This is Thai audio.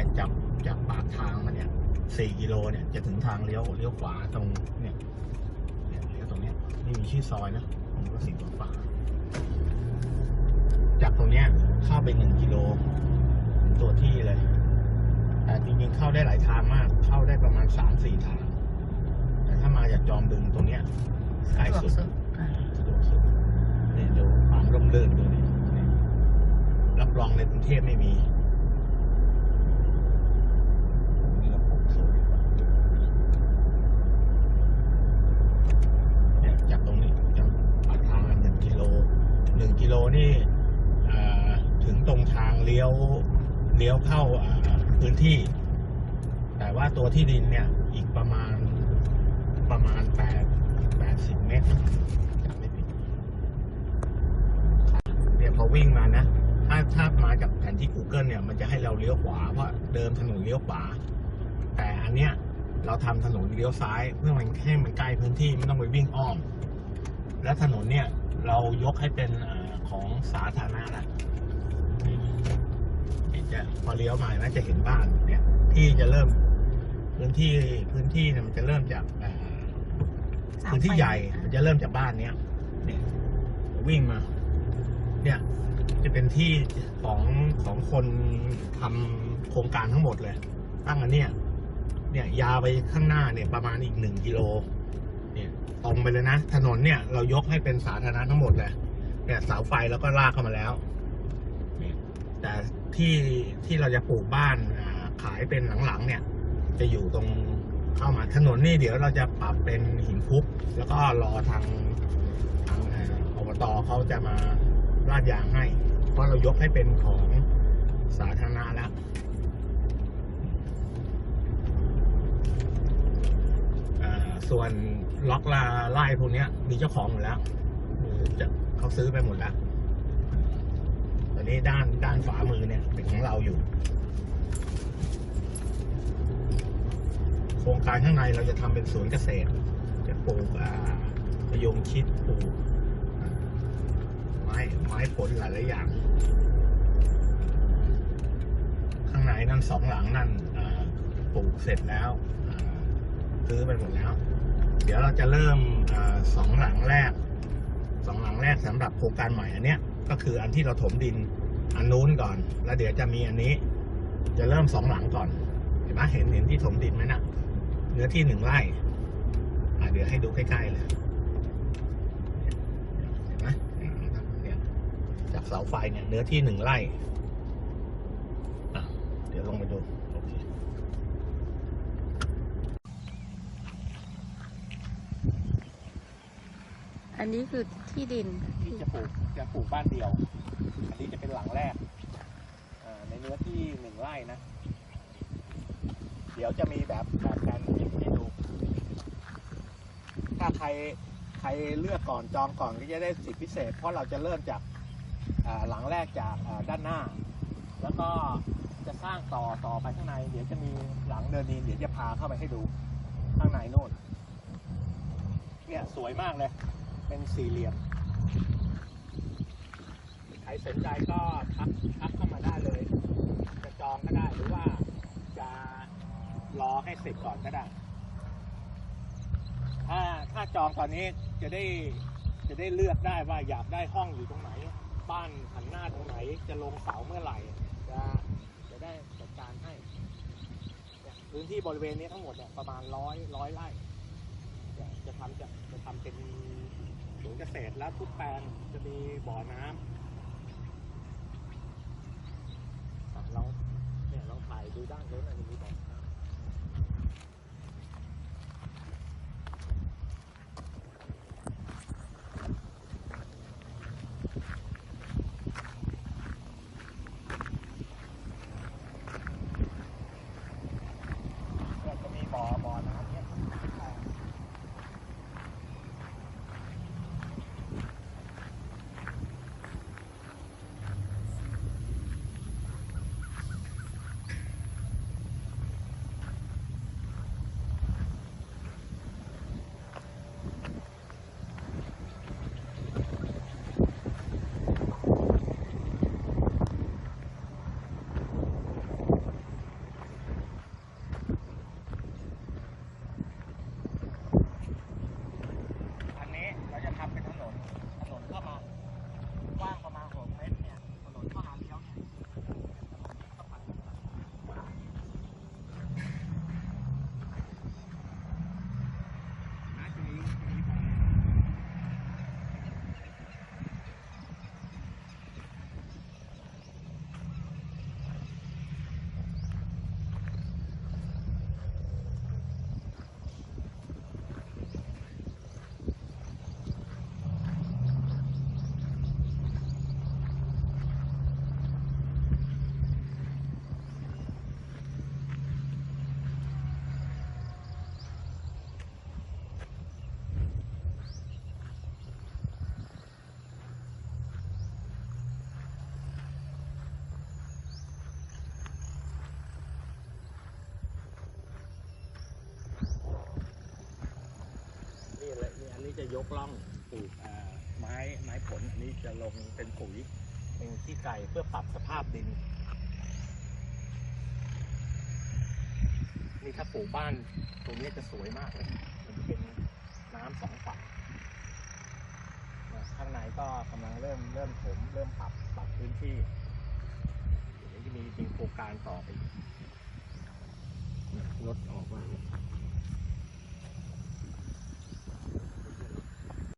เนี่ยจากจากปากทางมาเนี่ยสี่กิโลเนี่ยจะถึงทางเลี้ยวเลี้ยวขวาตรงเนี่ยเนี่ยเลี้ยวตรงเนี้ยไม่มีชื่อซอยนะผมก็สีฟ้าๆจากตรงเนี้ยเข้าไปหนึ่งกิโลถึงตัวที่เลยแต่จริงๆเข้าได้หลายทางมาก เข้าได้ประมาณสามสี่ทาง แต่ถ้ามาจากจอมบึงตรงเนี้ยใกล้สุดสุดอ่าสะดวกสุดเนี่ยดูความร่มรื่นดูนี่นี่รับรองในกรุงเทพไม่มีนี่เราปลูกสวยกว่าเนี่ยจากตรงนี้จากปากทางหนึ่งกิโลห นี่ถึงตรงทางเลี้ยวเลี้ยวเข้าพื้นที่ แต่ว่าตัวที่ดินเนี่ยอีกประมาณประมาณแปดแปดสิบเมตรจำไม่ผิดเนี่ยพอวิ่งมานะ ถ้าถ้ามาจากแผนที่ Google เนี่ย มันจะให้เราเลี้ยวขวา เพราะเดิมถนนเลี้ยวขวา แต่อันเนี้ยเราทำถนนเลี้ยวซ้ายเพื่อมันให้มันใกล้พื้นที่ไม่ต้องไปวิ่งอ้อม และถนนเนี่ยเรายกให้เป็นอา ของสาธารณะละนี่จะพอเลี้ยวมานะจะเห็นบ้านเนี่ย ที่จะเริ่ม พื้นที่พื้นที่เนี่ยมันจะเริ่มจากอ่าสามพื้นที่ไฟใหญ่มันจะเริ่มจากบ้านเนี้ยเนี่ยวิ่งมา เนี่ย จะเป็นที่ของของคนทำโครงการทั้งหมดเลย ตั้งอันเนี้ยเนี่ย ยาวไปข้างหน้าเนี่ยประมาณอีกหนึ่งกิโล เนี่ยตรงไปเลยนะ ถนนเนี่ยเรายกให้เป็นสาธารณะทั้งหมดเลย เนี่ยเสาไฟแล้วก็ลากเข้ามาแล้วแต่ที่ที่เราจะปลูกบ้านขายเป็นหลังๆ เนี่ย จะอยู่ตรงเข้ามาถนนนี่เดี๋ยวเราจะปรับเป็นหินคลุกแล้วก็รอทางทางเอ่ออบตเขาจะมาลาดยางให้ เพราะเรายกให้เป็นของสาธารณะแล้วส่วนล็อกลาไล่พวกนี้มีเจ้าของหมดแล้วจะ เขาซื้อไปหมดแล้วตอนนี้ด้านด้านฝามือเนี่ยเป็นของเราอยู่ โครงการข้างในเราจะทำเป็นสวนเกษตร จะปลูกอ่ามะยงชิดปลูกไม้ไม้ผลหลายๆอย่าง ข้างในนั่นสองหลังนั่นปลูกเสร็จแล้วซื้อไปหมดแล้ว เดี๋ยวเราจะเริ่มอสองหลังแรก สองหลังแรกสำหรับโครงการใหม่อันเนี้ยก็คืออันที่เราถมดินอันนู้นก่อน แล้วเดี๋ยวจะมีอันนี้ จะเริ่มสองหลังก่อน เห็นไหมเห็นเห็นที่ถมดินไหมนะเนื้อที่หนึ่งไร่อะเดี๋ยวให้ดูใกล้ๆเลยเห็นไหมจากเสาไฟเนี่ยเนื้อที่หนึ่งไร่อะเดี๋ยวลงไปดูโอันนี้คือที่ดินที่จะปลูกจะปลูกบ้านเดียว อันนี้จะเป็นหลังแรกในเนื้อที่หนึ่งไร่นะ เดี๋ยวจะมีแบบแบบการให้ให้ดู ถ้าใครใครเลือกก่อนจองก่อนก็จะได้สิทธิพิเศษ เพราะเราจะเริ่มจากหลังแรกจากด้านหน้า แล้วก็จะสร้างต่อต่อไปข้างใน เดี๋ยวจะมีหลังเดินดินเดี๋ยวจะพาเข้าไปให้ดูข้างในโน่นเนี่ยสวยมากเลย เป็นสี่เหลี่ยม ใครสนใจก็ทักทักเข้ามาได้เลย จะจองก็ได้หรือว่าจะรอให้เสร็จก่อนก็ได้ ถ้าถ้าจองตอนนี้จะได้จะได้เลือกได้ว่าอยากได้ห้องอยู่ตรงไหน บ้านหันหน้าตรงไหน จะลงเสาเมื่อไหร่ จะจะได้จัดการให้พื้นที่บริเวณนี้ทั้งหมดเนี่ยประมาณร้อยร้อยไร่จะทำจะจะทำเป็น ศูนย์เกษตรและทุกแปลงจะมีบ่อน้ำอะเราเนี่ยลองถ่ายดูด้านโน้นอาจจะมีบ่อน้ำเนี่ยจะมีบ่อบ่อน้ำเนี่ยอ่า เจะยกล่องปลูกอ่าไม้ไม้ผลอันนี้จะลงเป็นปุ๋ยเป็นขี้ไก่เพื่อปรับสภาพดิน นี่ถ้าปลูกบ้านตรงนี้จะสวยมากเลย มันจะเป็นน้ำสองฝั่งข้างในก็กำลังเริ่มเริ่มถมเริ่มปรับปรับพื้นที่เดี๋ยวจะมีจริงโครงการต่อไปอีกรถออกมา